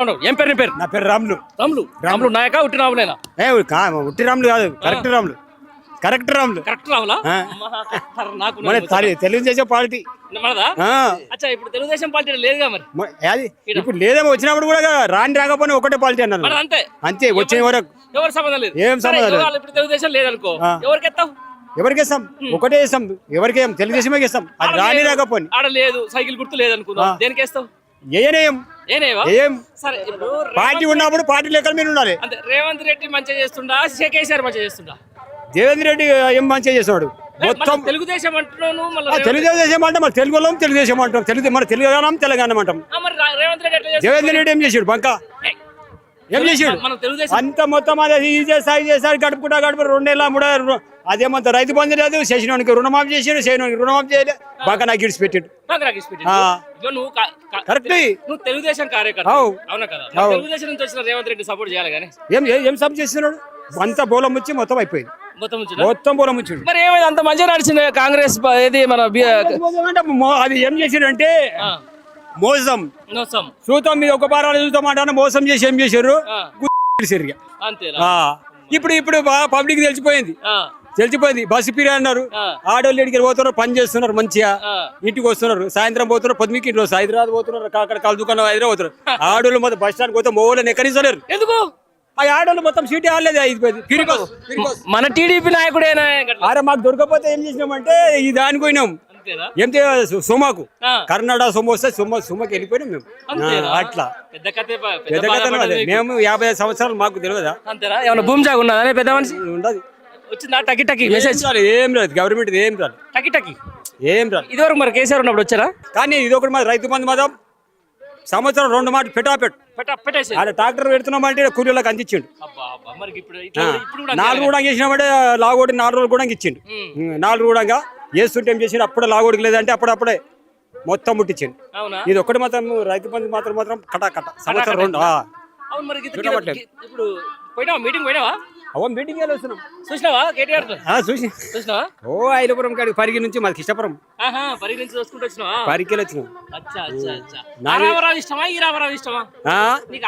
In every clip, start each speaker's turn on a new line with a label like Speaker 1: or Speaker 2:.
Speaker 1: ఏం పేరు పేరు?
Speaker 2: నా పేరు రాములు.
Speaker 1: రాములు. రాములు. నాయక ఉట్టి రాములేనా?
Speaker 2: ఏ కా- ఉట్టి రాములు కాదు. Correct Ramulu. Correct Ramulu.
Speaker 1: Correct
Speaker 2: ఆ.
Speaker 1: నాకు
Speaker 2: మన తలి- తెలుగుదేశం పార్టీ.
Speaker 1: మనదా?
Speaker 2: ఆ,
Speaker 1: అచ్చా ఇప్పుడు తెలుగుదేశం పార్టీ లేదుగా మరి?
Speaker 2: మ- అది ఇప్పుడు లేదేమో వచ్చినప్పుడు కూడా రాని రాకపోయినా ఒకటే పార్టీ అన్నారు.
Speaker 1: మరి అంతే.
Speaker 2: అంతే వచ్చిన వరకు.
Speaker 1: ఎవరు సంబంధం లేదు.
Speaker 2: ఏం
Speaker 1: సరే,
Speaker 2: సంబంధం లేదు.
Speaker 1: ఇవాళ ఇప్పుడు తెలుగుదేశం లేదనుకో
Speaker 2: ఆ.
Speaker 1: ఎవరికి ఎత్తావు
Speaker 2: ఎవరికి ఇస్తాం? ఒకటే ఇస్తాం. ఎవరికి తెలుగుదేశమే ఇస్తాం. అది రాని
Speaker 1: లేదు,
Speaker 2: రాకపోయి
Speaker 1: ఆడ లేదు. సైకిల్ గుర్తు లేదనుకుందాం.
Speaker 2: ఆ.
Speaker 1: దేనికి వేస్తావు
Speaker 2: ఏనేం
Speaker 1: ఏనేవా?
Speaker 2: ఏం
Speaker 1: సరే ఇప్పుడు
Speaker 2: పార్టీ ఉన్నప్పుడు పార్టీ లెక్కల మీద ఉండాలి.
Speaker 1: అంటే రేవంత్ రెడ్డి మంచిగా చేస్తుండా కేసీఆర్ మంచిగా చేస్తుండా?
Speaker 2: దేవేంద్ర రెడ్డి ఏం మంచిగా
Speaker 1: మళ్ళీ
Speaker 2: మొత్తం
Speaker 1: తెలుగుదేశం అంటున్నాను మళ్ళీ
Speaker 2: తెలుగుదేశం అంటే మన తెలుగు వాళ్ళం తెలుగుదేశం అంటాం తెలుగు మన తెలంగాణ తెలంగాణ అంటాం.
Speaker 1: రేవంత్ రెడ్డి?
Speaker 2: దేవేంద్ర రెడ్డి ఏం చేసాడు బంక.
Speaker 1: ఏ,
Speaker 2: చేసాడు? అంత మొత్తం అదే ఇది చేస్తాడు ఇది చేస్తాడు గడుపుకుంటా గడుపు రెండేళ్ళ మూడో అదేమంత రైతు బంధు లేదు చేసినోనికి రుణమాఫీ చేసాడు చేయడానికి రుణమాఫీ చేయలే బాగా నాకు గిడిచి పెట్టాడు.
Speaker 1: కాంగ్రెస్ పెట్టిండు.
Speaker 2: ఆ.
Speaker 1: ఇదిగో నువ్వు కా- కా-
Speaker 2: కరెక్ట్
Speaker 1: నువ్వు తెలుగుదేశం కార్యకర్త.
Speaker 2: అవు.
Speaker 1: అవునా కదా?
Speaker 2: అవు.
Speaker 1: మరి తెలుగుదేశం నుంచి వచ్చిన రేవంత్ రెడ్డి సపోర్ట్ చేయాలి కానీ.
Speaker 2: ఏం ఏ- ఏం సబ్ చేస్తున్నాడు? అంత బోలం వచ్చి మొత్తం అయిపోయింది.
Speaker 1: మొత్తం
Speaker 2: బోలం వచ్చిండు
Speaker 1: మరి ఏమైంది? అంత మంచిగా నడిచింది కాంగ్రెస్ ఇది మన
Speaker 2: అది ఏం చేసాడంటే మోసం.
Speaker 1: మోసం.
Speaker 2: చూద్దాం మీద ఒక వారాలు చూద్దాం అంటాను మోసం చేసి ఏం చేశారు? ఇప్పుడు ఇప్పుడు పబ్లిక్ తెలిసిపోయింది. తెలిసిపోయింది. బస్సు పీరియడ్ అన్నారు. ఆడోళ్ళు ఇడికి పోతున్నారు పని చేస్తున్నారు మంచిగా. ఇంటికి వస్తున్నారు. సాయంత్రం పోతున్నారు పొద్దుకి ఇంటి వస్తారు హైదరాబాద్ పోతున్నారు అక్కడ కలు దుకాణం హైదరాబాద్ పోతున్నారు. ఆడోళ్ళు మొత్తం బస్ స్టాండ్ పోతే మోళ్ళని ఎక్కడించలేరు
Speaker 1: ఎందుకు?
Speaker 2: ఆ ఆడోళ్ళు మొత్తం సీటీ ఆడలేదు.
Speaker 1: మన టీడీపీ నాయకుడేనా?
Speaker 2: అరే మాకు దొరకపోతే ఏం చేసినామంటే ఈ దానికి పోయినాం. ఏం? సు- సుమాకు. కర్ణాటక సొమ్ము వస్తే సుమ సుమకి వెళ్ళిపోయినాం మేము. అట్లా.
Speaker 1: పెద్ద కథే పెద్ద
Speaker 2: కథ అదే. మేము యాభై సంవత్సరాలు మాకు తెలియదా?
Speaker 1: అంతేనా? ఏమన్నా భూమి జాగా ఉన్నదా పెద్ద మనిషి?
Speaker 2: ఉండదు.
Speaker 1: వచ్చిందా? టకి టకి మెసేజ్
Speaker 2: ఏం రాలేదు. గవర్నమెంట్ ఏం రాలేదు.
Speaker 1: టకి టకి.
Speaker 2: ఏం రాలేదు.
Speaker 1: ఇదివరకు మరి కేసీఆర్ ఉన్నప్పుడు వచ్చారా?
Speaker 2: కానీ ఇది ఒకటి మాది రైతు బంధు మాత్రం సంవత్సరం రెండు మాట పెట్టా పెట్టు
Speaker 1: పెట్ట పెట్టేసి
Speaker 2: ఆడ ట్రాక్టర్ పెడుతున్నామంటే కూలీలకు అందించిండు. నాలుగు కూడా చేసినామంటే లాగోడి నాలుగు రోజులు కూడా ఇచ్చిండు నాలుగు కూడా వేస్తుంటే ఏం చేసిండు అప్పుడే లాగోడికి లేదంటే అప్పుడప్పుడే మొత్తం ముట్టించిండు.
Speaker 1: అవునా?
Speaker 2: ఇది ఒకటి మాత్రం రైతు బంధు మాత్రం మాత్రం కట కట సంవత్సరం రెండు
Speaker 1: ఇప్పుడు మీటింగ్ పోయినావా?
Speaker 2: అవో మీటింగ్ వస్తున్నాం
Speaker 1: చూసినావా కేటీఆర్తో?
Speaker 2: ఆ, చూసి.
Speaker 1: చూసినావా?
Speaker 2: ఓ ఐలపురం కాడికి పరిగి నుంచి మాది కిష్టపురం.
Speaker 1: చూసుకుంటూ వచ్చినావా? ఇష్టమా ఈ రామరావు ఇష్టమా
Speaker 2: ఆ?
Speaker 1: నీకు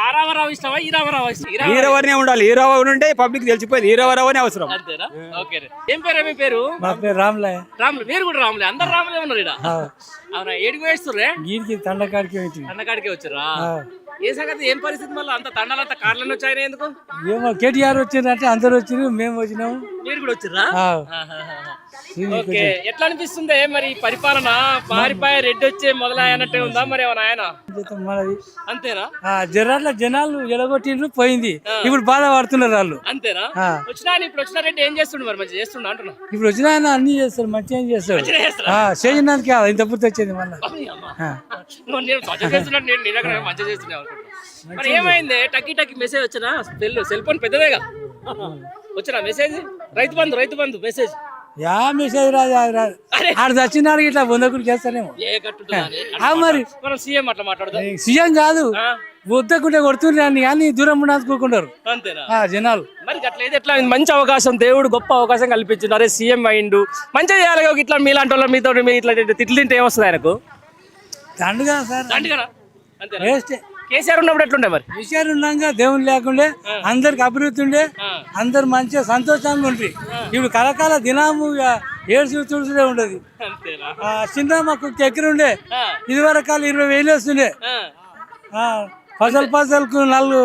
Speaker 1: ఇష్టమా ఈ రామరావు ఇష్టమా? ఈ రామరావు
Speaker 2: హీరోవరనే ఉండాలి. హీరోవర్ ఉంటే పబ్లిక్ తెలిసిపోయింది. హీరోవర్ అనే అవసరం.
Speaker 1: అంతేనా? ఓకే రే. ఏం పేరు మీ పేరు?
Speaker 3: మా పేరు రాములయ్య
Speaker 1: రాములు. మీరు కూడా రాములే. అందరు రాములే ఉన్నారు ఇక్కడ అవునా? ఏడికి వేస్తుర్రే?
Speaker 3: గీడికి తండకాడికి వచ్చి
Speaker 1: అన్నకాడికే వచ్చారా? ఏ సంగతి? ఏం పరిస్థితి మళ్ళీ? అంత తండాలంత కార్లను వచ్చాయని ఎందుకు?
Speaker 3: ఏమో కేటీఆర్ వచ్చిందంటే అందరు వచ్చినారు మేము వచ్చినాము.
Speaker 1: మీరు కూడా వచ్చిర్రా. ఓకే. ఎట్లా అనిపిస్తుంది మరి పరిపాలన? పారిపాయ రెడ్డి వచ్చే మొదలయ్యన్నట్టే ఉందా మరి ఏమన్నా ఆయన? అంతేనా?
Speaker 3: జనాల జనాలు ఎలగొట్టిండ్రు పోయింది. ఇప్పుడు బాధపడుతున్నారు వాళ్ళు.
Speaker 1: అంతేనా. వచ్చినా ఇప్పుడు వచ్చిన రెడ్డి ఏం చేస్తుండు మరి? మంచి చేస్తుండ అంటున్నా.
Speaker 3: ఇప్పుడు వచ్చిన ఆయన అన్ని చేస్తారు మంచిగా ఏం చేస్తారు చేయడానికి కాదు ఇంత పూర్తి వచ్చేది మళ్ళీ.
Speaker 1: అమ్మీ అమ్మ. నువ్వు నేను మంచిగా చేస్తున్నాడు నేను నీ దగ్గర మంచిగా చేస్తున్నావు అనుకుంటున్నా. మరి ఏమైంది? టక్కి టక్కి మెసేజ్ వచ్చినా? సెల్ సెల్ ఫోన్ పెద్దదేగా. వచ్చినా message Rythu Bandhu Rythu Bandhu message
Speaker 3: yeah message రాదు ఆడ చచ్చినాడు ఇట్లా
Speaker 1: అని
Speaker 3: ఆ మరి.
Speaker 1: మనం సీఎం అట్లా మాట్లాడదాం.
Speaker 3: సీఎం కాదు.
Speaker 1: ఆ,
Speaker 3: వద్దకుంటే కొడుతుండే కానీ దూరం ఆ జనాలు.
Speaker 1: మరి అట్లా ఎట్లా? మంచి అవకాశం దేవుడు గొప్ప అవకాశం కల్పించిండు. అరే సీఎం అయిండు. మంచిగా చేయాలి ఇట్లా మీలాంటి వాళ్ళ మీతో మీ ఇట్లా తిట్లు తింటే ఏమొస్తుంది ఆయనకు?
Speaker 3: దండుగా సార్.
Speaker 1: దండిగా
Speaker 3: వేస్టే.
Speaker 1: కేసీఆర్ ఉన్నప్పుడు ఎట్లుండే మరి?
Speaker 3: విషయాలు ఉన్నాక దేవుని లేకుండే అందరికి అభివృద్ధి ఉండే అందరు మంచిగా సంతోషంగా ఉంటుంది ఇప్పుడు కలకాల దినాము ఏడు చూసుడే ఉండదు. చిన్న మాకు చక్కెర ఉండే
Speaker 1: ఆ,
Speaker 3: ఇదివరకు కాలు ఇరవై వేలు వస్తుండే. పసలు పసలకు నాలుగు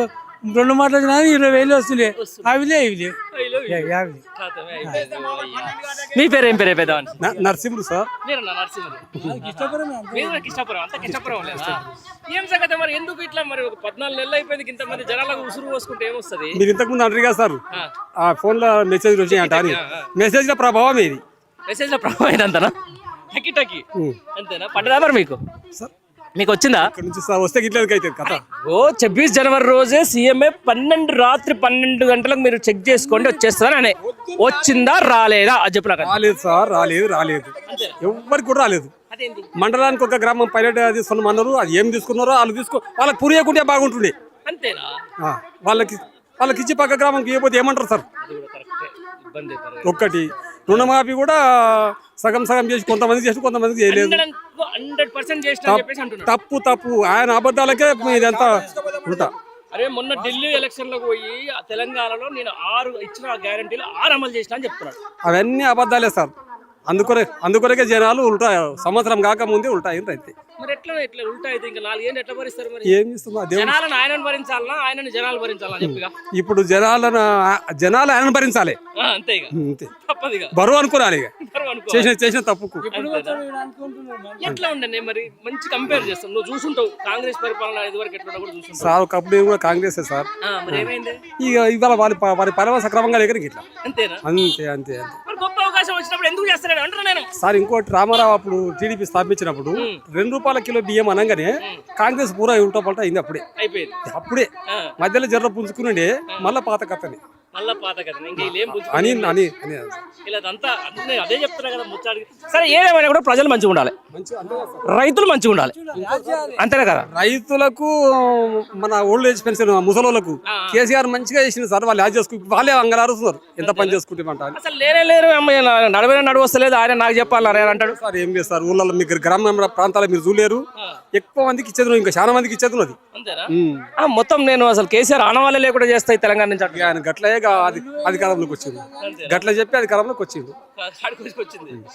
Speaker 3: రెండు మాటలు వచ్చినా ఇరవై వేలు వస్తుండే. అవిలే ఇవి లేవు
Speaker 1: అయ్యో,
Speaker 3: యా- యాభై
Speaker 1: ఖాతమే అయిపోయింది. మీ పేరు ఏం పేరు పెద్దవాని
Speaker 2: నరసింహుడు సార్.
Speaker 1: మీరు ఏం సంగతి ఎందుకు ఇట్లా మరి ఒక పద్నాలుగు నెలలు అయిపోయింది ఇంతమంది జనాలకు ఉసురు పోసుకుంటే ఏమొస్తుంది?
Speaker 2: మీరు ఇంతకు ముందు అంటారు కదా సార్.
Speaker 1: ఆ.
Speaker 2: ఆ ఫోన్లో మెసేజ్ మెసేజ్లో ప్రభావం ఇది
Speaker 1: మెసేజ్లో ప్రభావం అంతనా టకి టకి. అంతేనా? పడ్డదా మరి మీకు? మీకు వచ్చిందా
Speaker 2: వస్తే గిట్లకి అవుతుంది కథ.
Speaker 1: ఓ ఛబ్బీస్ జనవరి రోజే సీఎంఏ పన్నెండు రాత్రి పన్నెండు గంటలకు మీరు చెక్ చేసుకోండి వచ్చేస్తారు అని. వచ్చిందా రాలేదా? అది చెప్పు నాకు.
Speaker 2: రాలేదు సార్ రాలేదు రాలేదు. ఎవరికి కూడా రాలేదు. మండలానికి ఒక గ్రామం పైలట్ తీసుకున్నామన్నారు అది ఏం తీసుకున్నారో వాళ్ళు తీసుకో వాళ్ళకి పురియకుంటే బాగుంటుండే.
Speaker 1: అంతేనా?
Speaker 2: వాళ్ళకి వాళ్ళకి ఇచ్చి పక్క గ్రామంకి ఇవ్వకపోతే ఏమంటారు సార్. ఒక్కటి. రుణమాఫీ కూడా సగం సగం చేసి కొంతమందికి చేసి కొంతమందికి చేయలేదు. తప్పు తప్పు ఆయన అబద్ధాలకే ఇదంతా ఉంటా.
Speaker 1: అరే మొన్న ఢిల్లీ ఎలక్షన్లో పోయి తెలంగాణలో నేను ఆరు ఇచ్చిన గ్యారంటీలు ఆరు అమలు చేసిన అని చెప్తున్నాడు.
Speaker 2: అవన్నీ అబద్ధాలే సార్. అందుకొరే అందుకొరకే జనాలు ఉల్టా సంవత్సరం కాక ముందే ఉల్టా అయింది అయితే.
Speaker 1: మరి ఎట్లా ఎట్లా ఉల్టా అయితే ఇంకా నాలుగేళ్ళు ఎట్లా భరిస్తారు మరి?
Speaker 2: ఏం చేస్తున్నా దేవుడు
Speaker 1: జనాలను ఆయనను భరించాలనా ఆయనను జనాలు భరించాలనా చెప్పిగా
Speaker 2: ఇప్పుడు జనాలను జనాలు ఆయన భరించాలి.
Speaker 1: ఆ, అంతే ఇక.
Speaker 2: అంతే.
Speaker 1: తప్పదిగా
Speaker 2: బరువు అనుకోరాలి ఇక.
Speaker 1: అనుకో.
Speaker 2: చేసిన చేసిన తప్పుకు.
Speaker 1: ఎట్లా ఉండండి మరి? మంచి కంపేర్ చేస్తాం. నువ్వు చూసుంటావు. కాంగ్రెస్ పరిపాలన ఇదివరకు ఎట్లా కూడా చూసుంటావు.
Speaker 2: సార్ ఒకప్పుడు నేను కూడా కాంగ్రెస్ సార్.
Speaker 1: ఆ, మరి ఏమైంది?
Speaker 2: ఇక ఇవాళ వారి ప- వారి పరమ సక్రమంగా లేక ఇట్లా
Speaker 1: అంతేనా?
Speaker 2: అంతే అంతే అంతే.
Speaker 1: అవకాశం వచ్చినప్పుడు ఎందుకు చేస్తాడు అంటున్నా నేను.
Speaker 2: సార్ ఇంకోటి రామారావు అప్పుడు టీడీపీ స్థాపించినప్పుడు రెండు రూపాయల కిలో బియ్యం అనగానే కాంగ్రెస్ పూరా ఉల్టా పల్టా అయింది అప్పుడే.
Speaker 1: అయిపోయింది.
Speaker 2: అప్పుడే మధ్యలో జర్ర పుంజుకునుండే మళ్ళా పాత కథని.
Speaker 1: మళ్ళా పాత కదా. ఇంకా వీళ్ళు ఏం పుచ్చుకో-
Speaker 2: అని అని
Speaker 1: అదే. చెప్తున్నా కదా ముచ్చాడు సరే ఏదేమైనా కూడా ప్రజలు మంచిగా ఉండాలి. రైతులు మంచిగా ఉండాలి. అంతేనే కదా?
Speaker 2: రైతులకు మన ఓల్డ్ ఏజ్ పెన్షన్ ముసలోళ్ళకు కేసీఆర్ మంచిగా చేసింది సార్ వాళ్ళు యాడ్ చేసుకు వాళ్ళే అంగలారుస్తున్నారు ఎంత పని చేసుకుంటామంట.
Speaker 1: అసలు లేనే లేరు అమ్మాయి నడవైన నడువు వస్తలేదు ఆయన నాకు చెప్పాలి అని అంటాడు.
Speaker 2: సార్ ఏం చేస్తారు ఊళ్ళలో మీకు గ్రామ ప్రాంతాల మీరు చూలేరు ఎక్కువ మందికి ఇచ్చేది ఇంకా చాలా మందికి ఇచ్చేది ఉన్నది
Speaker 1: అంతేనా?
Speaker 2: ఉమ్.
Speaker 1: ఆ, మొత్తం నేను అసలు కేసీఆర్ ఆనవాళ్ళే లేకుండా చేస్తాయి తెలంగాణ నుంచి
Speaker 2: ఆయన గట్లే గా- అది అధికారంలోకి వచ్చింది. గట్ల చెప్పి అధికారంలోకి వచ్చింది.
Speaker 1: వచ్చింది.